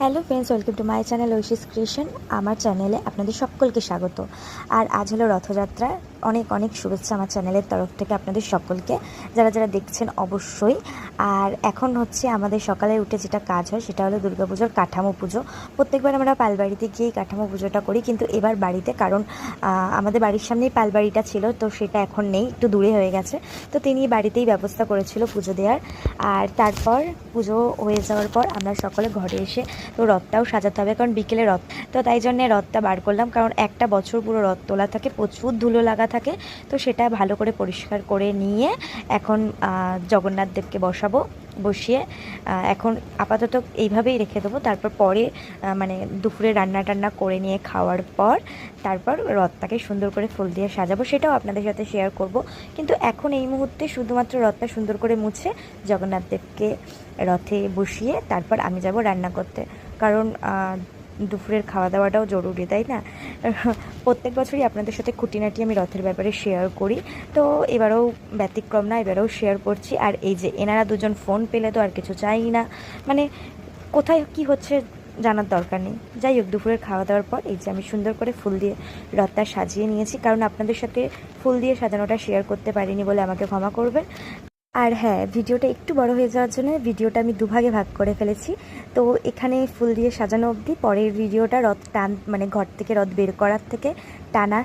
Hello friends welcome to my channel Oishi's creation আমার চ্যানেলে আপনাদের সকলকে স্বাগত। আর আজ হলো রথযাত্রা অনেক অনেক শুভেচ্ছা আমার চ্যানেলের তরফ থেকে আপনাদের সকলকে। যারা যারা দেখছেন অবশ্যই। আর এখন হচ্ছে আমাদের সকালে উঠে যেটা কাজ হয় সেটা হলো দুর্গাপুজোর কাঠামো পুজো। প্রত্যেকবার আমরা পালবাড়িতে গিয়েই কাঠামো পুজোটা করি, কিন্তু এবার বাড়িতে, কারণ আমাদের বাড়ির সামনেই পালবাড়িটা ছিল, তো সেটা এখন নেই, একটু দূরে হয়ে গেছে। তো তিনি বাড়িতেই ব্যবস্থা করেছিল পুজো দেওয়ার। আর তারপর পুজো হয়ে যাওয়ার পর আমরা সকলে ঘরে এসে তো রথটাও সাজাতে হবে, কারণ বিকেলে রথ। তো তাই জন্যে রথটা বার করলাম, কারণ একটা বছর পুরো রথ তোলা থাকে, প্রচুর ধুলো লাগা থাকে। তো সেটা ভালো করে পরিষ্কার করে নিয়ে এখন জগন্নাথ দেবকে বসাবো, বসিয়ে এখন আপাতত এইভাবেই রেখে দেবো। তারপর পরে মানে দুপুরে রান্না টান্না করে নিয়ে খাওয়ার পর, তারপর রথটাকে সুন্দর করে ফুল দিয়ে সাজাবো। সেটাও আপনাদের সাথে শেয়ার করব। কিন্তু এখন এই মুহূর্তে শুধুমাত্র রথটা সুন্দর করে মুছে জগন্নাথ দেবকে রথে বসিয়ে তারপর আমি যাব রান্না করতে। কারণ দুপুরের খাওয়া দাওয়াটাও জরুরি, তাই না? প্রত্যেক বছরই আপনাদের সাথে খুঁটিনাটি আমি রথের ব্যাপারে শেয়ার করি। তো এবারেও ব্যতিক্রম না, এবারেও শেয়ার করছি। আর এই যে এনারা দুজন ফোন পেলে তো আর কিছু চাই না। মানে কোথায় কি হচ্ছে জানার দরকার নেই। যাই হোক, দুপুরের খাওয়া দাওয়ার পর এই যে আমি সুন্দর করে ফুল দিয়ে রথটা সাজিয়ে নিয়েছি। কারণ আপনাদের সাথে ফুল দিয়ে সাজানোটা শেয়ার করতে পারিনি বলে আমাকে ক্ষমা করবেন। আর হ্যাঁ ভিডিওটা একটু বড় হয়ে যাওয়ার জন্য ভিডিওটা আমি দুভাগে ভাগ করে ফেলেছি। তো এখানে ফুল দিয়ে সাজানো অবধি পরের ভিডিওটা রথ টান মানে ঘর থেকে রথ বের করার থেকে টানা